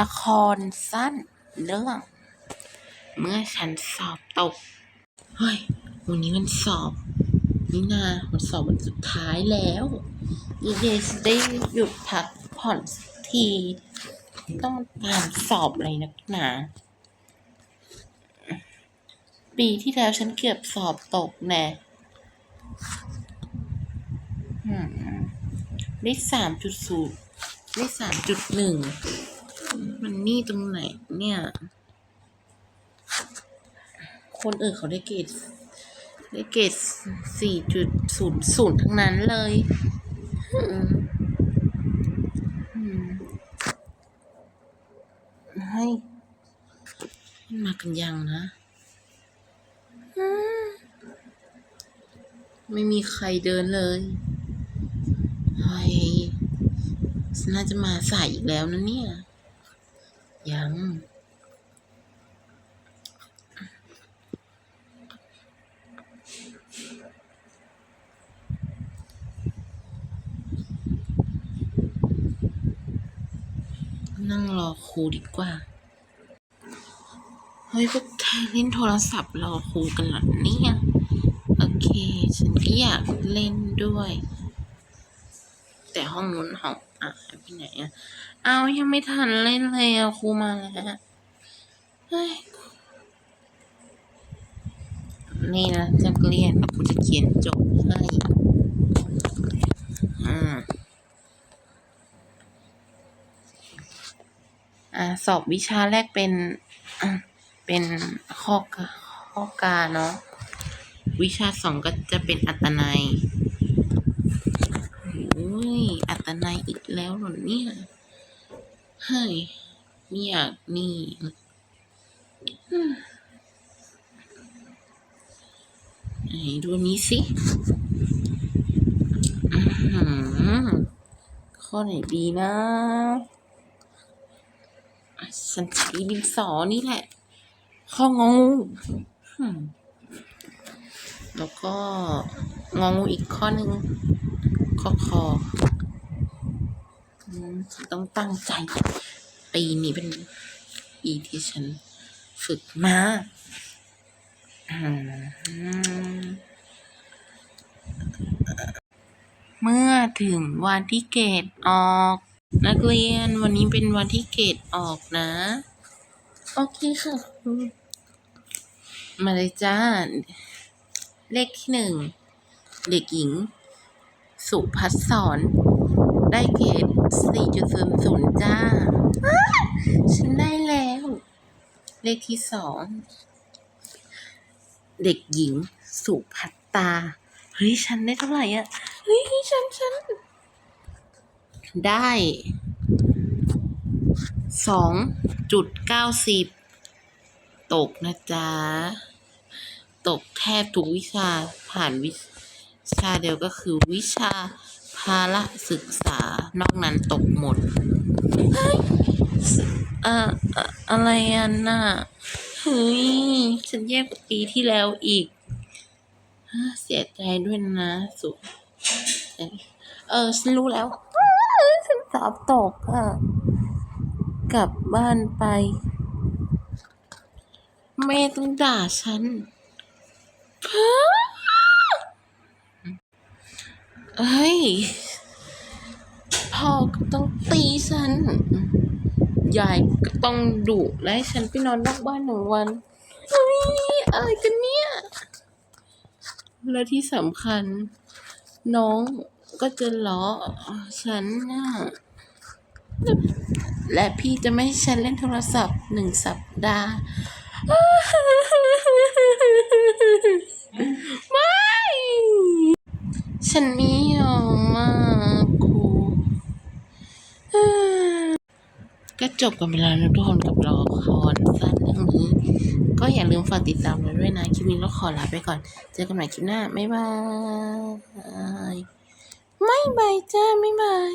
ละครสั้นเรื่อง เมื่อฉันสอบตก เฮ้ย วันนี้มันสอบ นี่นาวันสอบวันสุดท้ายแล้วยีเดสได้หยุดพักผ่อนสักทีต้องตามสอบอะไรนักหนา ปีที่แล้วฉันเกือบสอบตกแน่ได้สามจุดศูนย์ ได้สามจุดหนึ่งมันนี่ตรงไหนเนี่ย คนอื่นเขาได้เกรดได้เกรดสี่จุดศูนย์ศูนย์ทั้งนั้นเลยให้ มากันยังนะ ไม่มีใครเดินเลยเฮ้ น่าจะมาสายอีกแล้วนะเนี่ย ยัง นั่งรอครูดีกว่า เฮ้ยพวกเธอเล่นโทรศัพท์รอครูกันเหรอเนี่ย โอเค ฉันก็อยากเล่นด้วย แต่ห้องนู้นห้องอะไปไหนอะเอายังไม่ทันเล่นเลยอะครูมาแล้วเฮ้ยนี่นะนักเรียนครูจะเขียนจบให้อ่าอ่าสอบวิชาแรกเป็นเป็นข้อข้อกาเนาะวิชาสองก็จะเป็นอัตนัยโอ้ย อัตนัยอีก แล้วหรอเนี่ยเฮ้ยไม่อยากนี่ไหนดูนี้สิข้อไหนดีนะฉันใช้ดินสอนี่แหละ ข้องงูแล้วก็งองูอีกข้อหนึ่งข้อคอ ฉันต้องตั้งใจ ปีนี้เป็นปีที่ฉันฝึกมาเมื่อถึงวันที่เกรดออก นักเรียนวันนี้เป็นวันที่เกรดออกนะ โอเคค่ะมาเลยจ้า เลขที่หนึ่ง เด็กหญิง สุพัฒสอนได้เกรด4.00จ้าอ้าฉันได้แล้ว เลขที่สองเด็กหญิง สุพัตตา เฮ้ย ฉันได้เท่าไหร่อะ เฮ้ย ฉันฉันได้สองจุดเก้าสิบตกนะจ๊ะ ตกแทบทุกวิชาผ่านวิชาเดียวก็คือวิชาภาระศึกษานอกนั้นตกหมด เฮ้ยเอ่อเอ่ออะไรอันน่ะเฮ้ยฉันแย่กว่าปีที่แล้วอีก เสียใจด้วยนะสุเออฉันรู้แล้วฉันสอบตกอะ กลับบ้านไป แม่ต้องด่าฉันเฮ้ยพ่อก็ต้องตีฉัน ยายก็ต้องดุและให้ฉันไปนอนนอกบ้านหนึ่งวันเฮ้ยอะไรกันเนี่ย และที่สำคัญ น้องก็จะล้อฉันนะและพี่จะไม่ให้ฉันเล่นโทรศัพท์หนึ่งสัปดาห์ ไม่ ฉันไม่ยอมมาครู ก็จบกันไปแล้วนะทุกคนกับละครสั้นเรื่องนี้ ก็อย่าลืมฝากติดตามเราด้วยนะ คลิปนี้เราขอลาไปก่อน เจอกันใหม่คลิปหน้า บ๊ายบาย ไม่บายจ้าไม่บาย